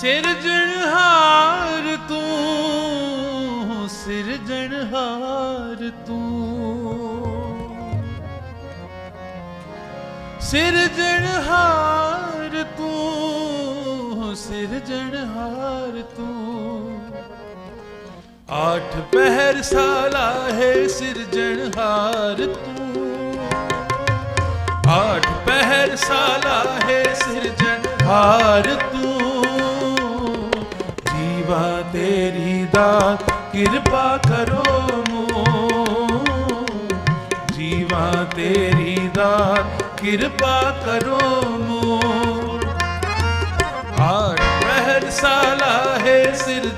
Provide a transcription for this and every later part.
ਸਿਰਜਣਹਾਰ ਤੂੰ ਸਿਰਜਣਹਾਰ ਤੂੰ। ਸਿਰਜਣਹਾਰ ਤੂੰ ਸਿਰਜਣਹਾਰ ਤੂੰ। ਆਠ ਪਹਿਰ ਸਾਲਾ ਹੈ ਸਿਰਜਣਹਾਰ ਤੂੰ। ਆਠ ਪਹਿਰ ਸਾਲਾ ਹੈ ਸਿਰਜਣਹਾਰ ਤੂੰ। ਤੇਰੀ ਕਿਰਪਾ ਕਰੋ ਮੋ ਜੀਵਾ ਤੇਰੀ ਦਾ ਕਿਰਪਾ ਕਰੋ ਮੋ ਆਠ ਪਹਿਰ ਸਾਲਾ ਹੈ ਸਿਰ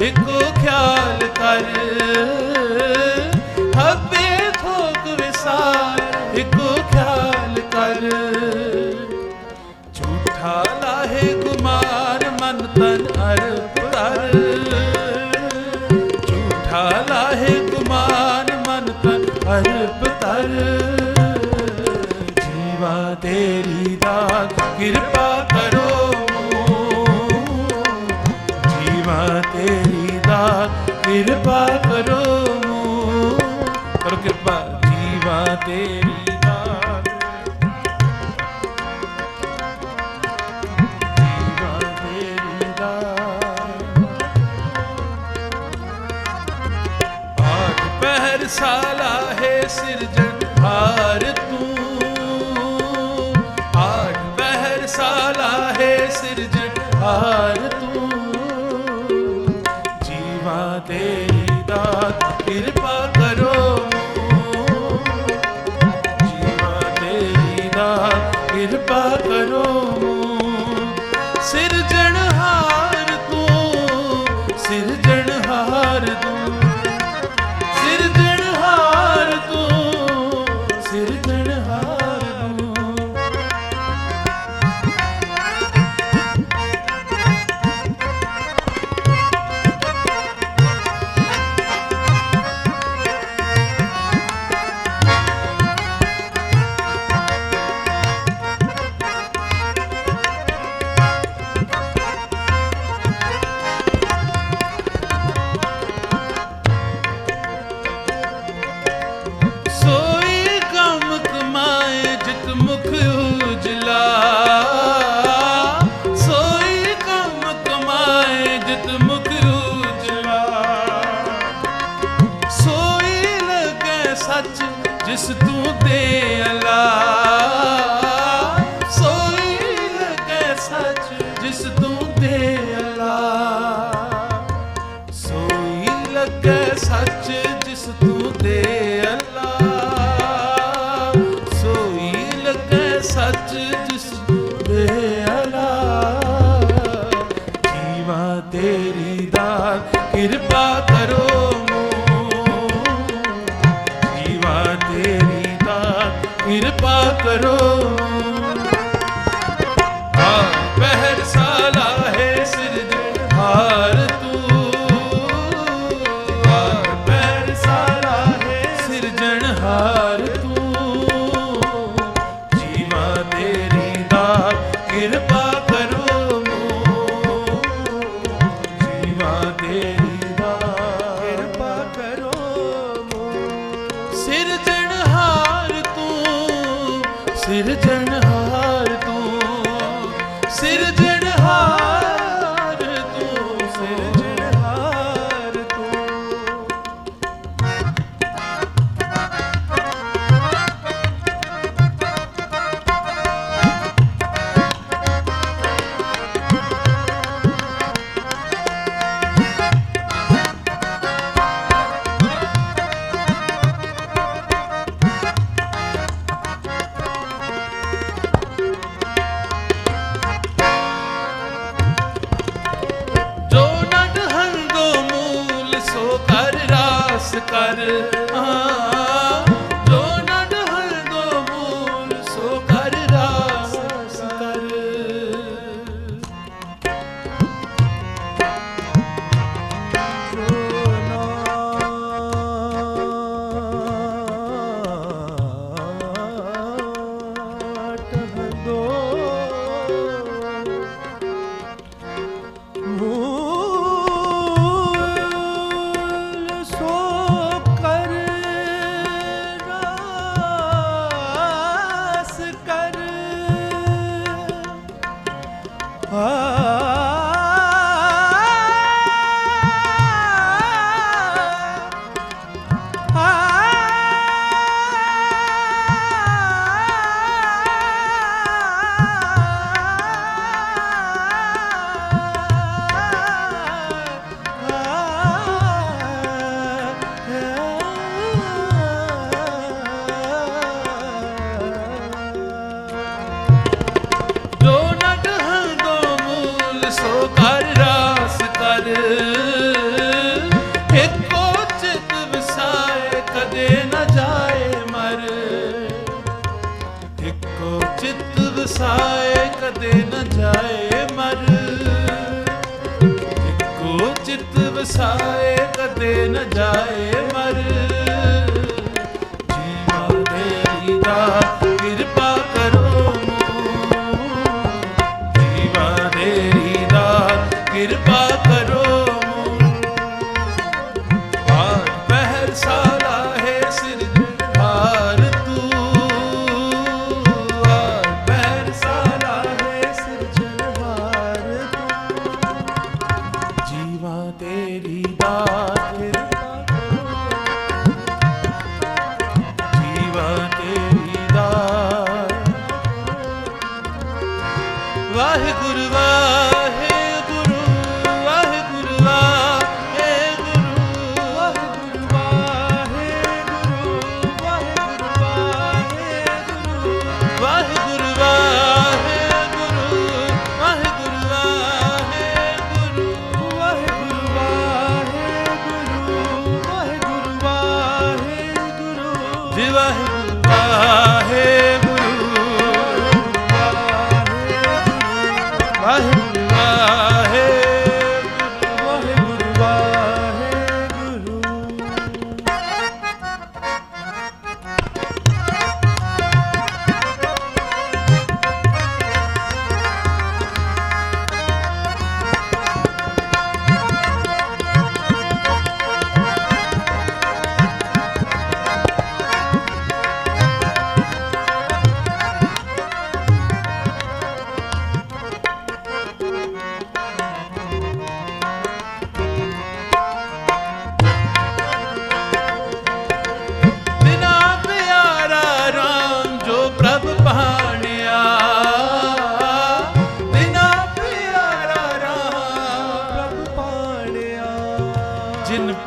ਵਿਸਾਰ ਖਿਆਲ ਕਰ। ਹੱਬੇ ਥੋਕ ਵਿਸਾਰ ਹਿੱਕੋ ਖਿਆਲ ਕਰ। ਝੂਠਾ ਲਾਹੇ ਕੁਮਾਰ ਮਨ ਤਨ ਅਰਪ ਕਰ। ਝੂਠਾ ਲਾਹੇ ਕੁਮਾਰ ਮਨ ਤਨ ਅਰਪ ਕਰ। ਜੀਵਾ ਤੇਰੀ ਦਾ ਕਿਰਪਾ ਕਰੋ। ਕਿਰਪਾ ਕਰੋ ਕਰੋ ਕਿਰਪਾ, ਜੀਵਾ ਤੇਰੀ ਦਾਤ। ਜੀਵਾ ਤੇਰੀ ਦਾਤ। ਆਠ ਪਹਿਰ ਸਾਲਾ ਹੈ ਸਿਰਜਣਹਾਰ ਸੋਈ ਸੱਚ ਜਿਸ ਤੂੰ ਦੇ ਅੱਲਾ। ਸੋਈ ਲੱਗੇ ਸੱਚ ਜਿਸ ਦੇ ਅੱਲਾ। ਜੀਵਾ ਤੇਰੀ ਦਾਤ ਕਿਰਪਾ ਕਰੋ ਜੀਵਾ ਤੇਰੀ ਦਾਤ ਕਿਰਪਾ ਕਰੋ ਹਾਂ, ਪਹਿਰ ਸਾ ਕਰ ਆ ਨ ਜਾਏ ਮਰ ਜੀਵਾ ਦੇਹੀ ਦਾ है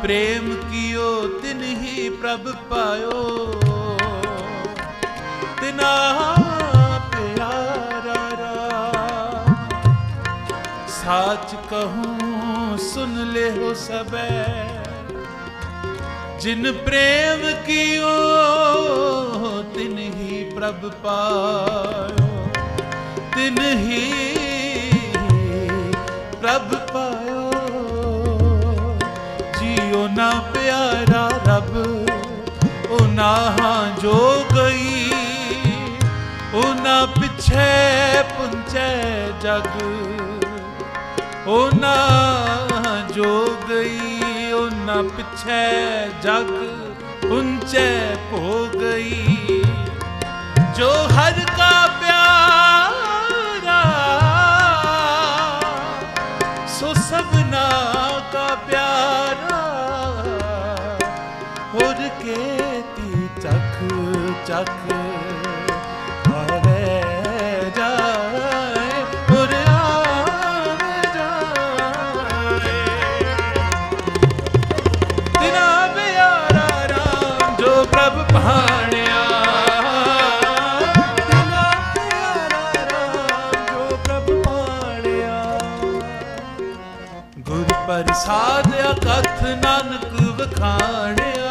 ਪ੍ਰੇਮ ਕੀਓ, ਤਿਨ ਹੀ ਪ੍ਰਭ ਪਾਇਓ। ਤਿਨਾ ਪਿਆਰਾ ਰਾ। ਸਾਚ ਕਹੂੰ, ਸੁਨ ਲੈ ਹੋ ਸਬੈ ਜਿਨ ਪ੍ਰੇਮ ਕੀਓ, ਤਿਨ ਹੀ ਪ੍ਰਭ ਪਾਇਓ। ਤਿਨ ਹੀ ਪ੍ਰਭ ਨਾਹਾਂ ਜੋ ਗਈ, ਉਹਨਾਂ ਪਿੱਛੇ ਪੁੰਚੇ ਜਗ। ਨਾ ਜੋ ਗਈ, ਉਹਨਾਂ ਪਿੱਛੇ ਜਗ, ਪੁੰਚੇ ਹੋ ਗਈ। ਜੋ ਹਰ ਕਾ ਪ੍ਰਸਾਦ ਅਕਥ ਨਾਨਕ ਵਖਾਣਿਆ।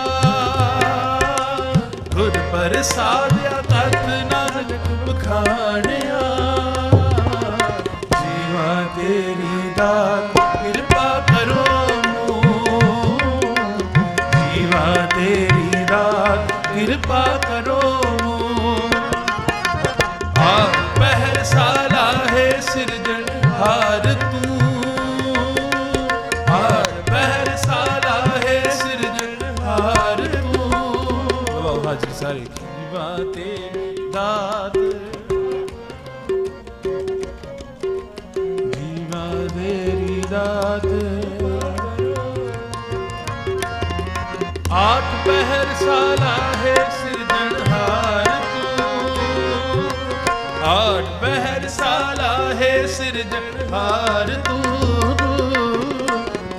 ਗੁਰ ਪ੍ਰਸਾਦ ਨਾਨਕ ਵਖਾਣਿਆ ਜੀਵਾ ਤੇਰੀ ਦਾਤ ਕਿਰਪਾ ਕਰੋ ਮੂੰ ਜੀਵਾ ਤੇਰੀ ਦਾ ਕਿਰਪਾ ਆਠ ਪਹਿਰ ਸਾਲਾ ਹੈ ਸਿਰਜਣਹਾਰ ਤੂੰ। ਆਠ ਪਹਿਰ ਸਾਲਾ ਹੈ ਸਿਰਜਣਹਾਰ ਤੂੰ।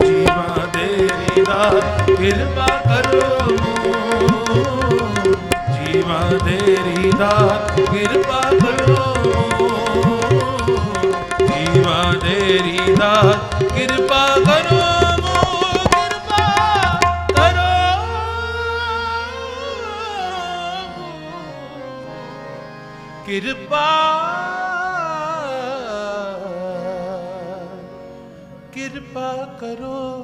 ਜੀਵਾ ਦੇਰੀ ਦਾ ਕਿਰਪਾ ਕਰੋ ਜੀਵਾ ਦੇਰੀ ਦਾ ਕਿਰਪਾ ਕਰੋ ਜੀਵਾ ਦੇਰੀ ਦਾ ਕਿਰਪਾ ਕਿਰਪਾ ਕਰੋ।